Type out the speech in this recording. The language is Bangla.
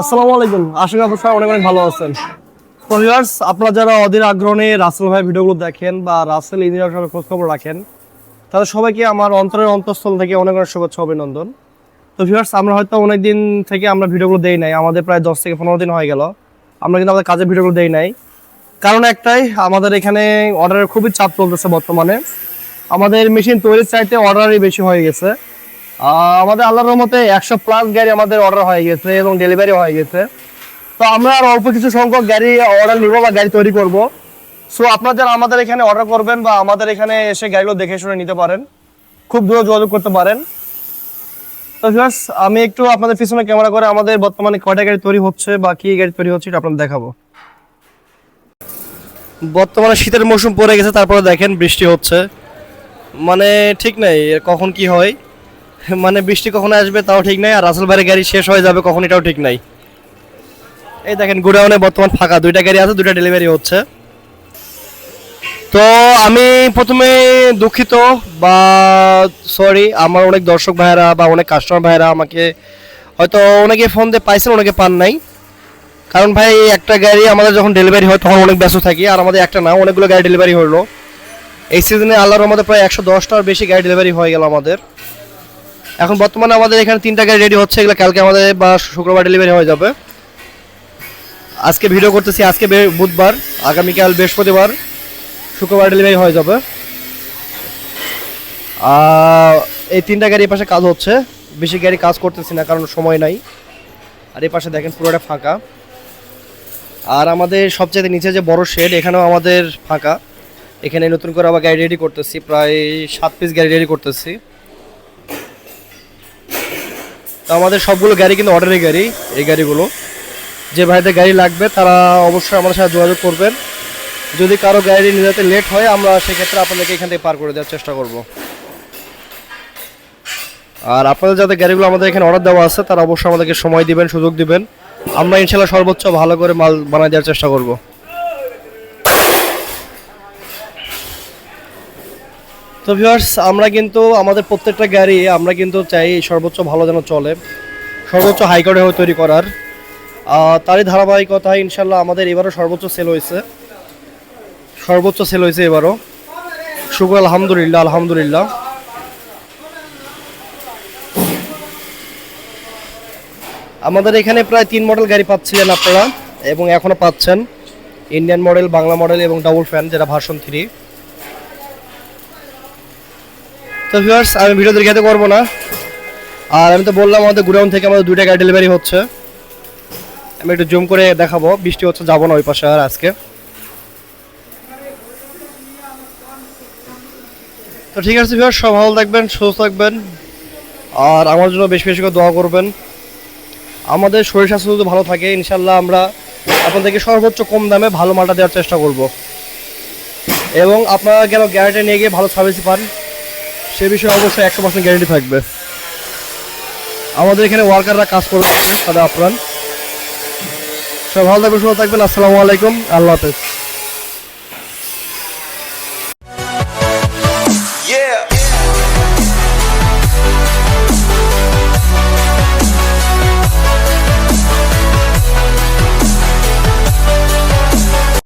আসসালামু আলাইকুম আশা করি আপনারা অনেক অনেক ভালো আছেন। তো ভিউয়ার্স আপনারা যারা অধীর আগ্রহ নিয়ে রাসেল ভাই ভিডিওগুলো দেখেন বা রাসেল ইঞ্জিনিয়ার সঙ্গে খোঁজ খবর রাখেন, তাদের সবাইকে আমার অন্তরের অন্তঃস্থল থেকে অনেক অনেক শুভেচ্ছা, অভিনন্দন। তো ভিউয়ার্স আমরা হয়তো অনেক দিন থেকে আমরা ভিডিওগুলো দেই নাই। আমাদের প্রায় দশ থেকে পনেরো দিন হয়ে গেল। আমরা কিন্তু আমাদের কাজের ভিডিওগুলো দেই নাই। কারণ একটাই, আমাদের এখানে অর্ডারের খুবই চাপ চলতেছে বর্তমানে। আমাদের মেশিন তৈরির চাইতে অর্ডারই বেশি হয়ে গেছে। আমাদের আল্লাহর রহমতে একশো প্লাস গাড়ি আমাদের অর্ডার হয়ে গেছে এবং ডেলিভারি হয়ে গেছে। তো আমরা আর অল্প কিছু সংখ্যক গাড়ি অর্ডার নিব বা গাড়ি তৈরি করব। সো আপনারা যারা আমাদের এখানে অর্ডার করবেন বা আমাদের এখানে এসে গাড়িগুলো দেখে শুনে নিতে পারেন, খুব দ্রুত যোগাযোগ করতে পারেন। তো ভিউয়ার্স আমি একটু আপনাদের পিছনে ক্যামেরা করে আমাদের বর্তমানে কয়টা গাড়ি তৈরি হচ্ছে বা কি গাড়ি তৈরি হচ্ছে এটা আপনাদের দেখাবো। বর্তমানে শীতের মৌসুম পড়ে গেছে, তারপরে দেখেন বৃষ্টি হচ্ছে। মানে ঠিক নাই কখন কি হয়। মানে বৃষ্টি কখন আসবে তাও ঠিক নাই, আর রাসেল ভাইয়ের গাড়ি শেষ হয়ে যাবে কখন এটাও ঠিক নাই। এই দেখেন, গোডাউনে বর্তমান ফাঁকা, দুইটা গাড়ি আছে, দুইটা ডেলিভারি হচ্ছে। তো আমি প্রথমে দুঃখিত বা সরি আমার অনেক দর্শক ভাইয়েরা বা অনেক কাস্টমার ভাইয়েরা আমাকে হয়তো অনেকে ফোন দিয়ে পাইছেন, অনেকে পান নাই। কারণ ভাই, একটা গাড়ি আমাদের যখন ডেলিভারি হয়, তখন অনেক ব্যস্ত থাকি, আর আমাদের একটা না, অনেকগুলো গাড়ি ডেলিভারি হলো। এই সিজনে আল্লাহর আমাদের প্রায় একশো দশটার বেশি গাড়ি ডেলিভারি হয়ে গেল আমাদের। এখন বর্তমানে আমাদের এখানে তিনটা গাড়ি রেডি হচ্ছে, এগুলো কালকে আমাদের বা শুক্রবার ডেলিভারি হয়ে যাবে। আজকে ভিডিও করতেছি, আজকে বুধবার, আগামীকাল বৃহস্পতিবার, শুক্রবার ডেলিভারি হয়ে যাবে। এই তিনটা গাড়ি পাশে কাজ হচ্ছে, বেশি গাড়ি কাজ করতেছি না, কারণ সময় নাই। আর এই পাশে দেখেন পুরোটা ফাঁকা। আর আমাদের সবচেয়ে নিচে যে বড় শেড এখানেও আমাদের ফাঁকা। এখানে নতুন করে আবার গাড়ি রেডি করতেছি, প্রায় সাত পিস গাড়ি রেডি করতেছি। আমাদের সবগুলো গাড়ি কিন্তু অর্ডারি গাড়ি, এই গাড়িগুলো। যে ভাইদের গাড়ি লাগবে, তারা অবশ্যই আমাদের সাথে যোগাযোগ করবেন। যদি কারও গাড়ি নিয়ে যেতে লেট হয়, আমরা সেক্ষেত্রে আপনাদেরকে এখান থেকে পার করে দেওয়ার চেষ্টা করব। আর আপনাদের যাদের গাড়িগুলো আমাদের এখানে অর্ডার দেওয়া আছে, তারা অবশ্যই আমাদেরকে সময় দিবেন, সুযোগ দিবেন। আমরা ইনশাল্লাহ সর্বোচ্চ ভালো করে মাল বানায় দেওয়ার চেষ্টা করব। তো ভিউয়ার্স আমরা কিন্তু আমাদের প্রত্যেকটা গাড়ি, আমরা কিন্তু চাই সর্বোচ্চ ভালো যেন চলে, সর্বোচ্চ হাই হয়ে তৈরি করার। তারই ধারাবাহিকতা ইনশাল্লাহ আমাদের এবারও সর্বোচ্চ সেল হয়েছে। সর্বোচ্চ সেল হয়েছে এবারও। শুক্র আলহামদুলিল্লাহ আলহামদুলিল্লাহ। আমাদের এখানে প্রায় তিন মডেল গাড়ি পাচ্ছিলেন আপনারা, এবং এখনও পাচ্ছেন। ইন্ডিয়ান মডেল বাংলা মডেল এবং ডাবল ফ্যান যেটা ভার্সন থ্রি তো ভিউয়ার্স আমি ভিডিও দেখাতে করব না। আর আমি তো বললাম আমাদের গুডাউন থেকে আমাদের দুইটা গাড়ি ডেলিভারি হচ্ছে। আমি একটু জুম করে দেখাবো, বৃষ্টি হচ্ছে, যাব না ওই পাশে আর আজকে। তো ঠিক আছে ভিউয়ার্স সব ভালো থাকবেন, সুস্থ থাকবেন। আর আমার জন্য বেশি বেশি করে দোয়া করবেন। আমাদের শরীর স্বাস্থ্য যদি ভালো থাকে ইনশাল্লাহ আমরা আপনাদেরকে সর্বোচ্চ কম দামে ভালো মালটা দেওয়ার চেষ্টা করব। এবং আপনারা কেন গ্যারান্টি নিয়ে গিয়ে ভালো সার্ভিস পান। সে বিষয়ে অবশ্যই একশো পার্সেন্ট গ্যারান্টি থাকবে। আমাদের এখানে ওয়ার্কাররা কাজ করবে তাদের আপ্রাণ সব ভালো থাকবেন, সুস্থ থাকবেন, আসসালামু আলাইকুম, আল্লাহ হাফেজ।